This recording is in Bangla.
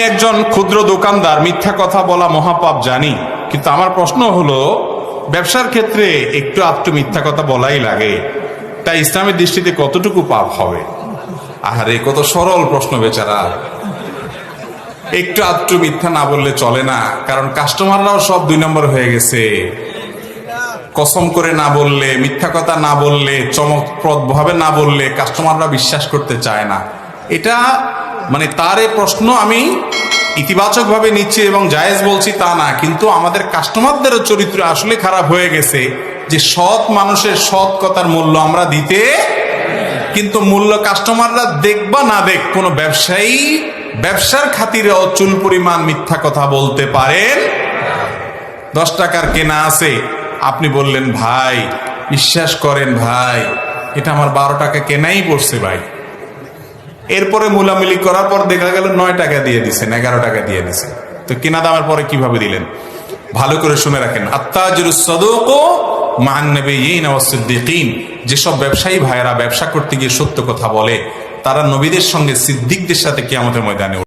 একজন ক্ষুদ্র দোকানদার, মিথ্যা কথা বলা মহাপাপ জানি। কিন্তু আমার প্রশ্ন হলো, ব্যবসার ক্ষেত্রে একটু আধটু মিথ্যা কথা বলাই লাগে। তাই ইসলামের দৃষ্টিতে কতটুকু পাপ হবে? আহারে, কত সরল প্রশ্ন বেচারা। একটু আধটু মিথ্যা না বললে চলে না, কারণ কাস্টমাররাও সব দুই নম্বর হয়ে গেছে। কসম করে না বললে, মিথ্যা কথা না বললে চমকপ্রদ ভাবে না বললে কাস্টমাররা বিশ্বাস করতে চায় না। এটা মানে তার এ প্রশ্ন আমি ইতিবাচক ভাবে নিচ্ছি এবং জায়েজ বলছি তা না, কিন্তু আমাদের কাস্টমারদেরও চরিত্র আসলে খারাপ হয়ে গেছে যে সৎ মানুষের সৎ কথার মূল্য আমরা দিতে কিন্তু মূল্য কাস্টমাররা দেখবা না দেখ, কোন ব্যবসায়ী ব্যবসার খাতিরে অচুল পরিমাণ মিথ্যা কথা বলতে পারেন। দশ টাকার কেনা আছে, আপনি বললেন, ভাই, বিশ্বাস করেন ভাই, এটা আমার বারো টাকা কেনাই পড়ছে ভাই। এরপরে মোলামিলি করার পর দেখা গেল নয় টাকা দিয়ে দিছেন এগারো টাকা দিয়ে দিছেন তো কেনা দামের পরে কীভাবে দিলেন? ভালো করে শুনে রাখেন। যেসব ব্যবসায়ী ভাইয়েরা ব্যবসা করতে গিয়ে সত্য কথা বলে, তারা নবীদের সঙ্গে সিদ্দিকদের সাথে কি আমাদের ময়দানে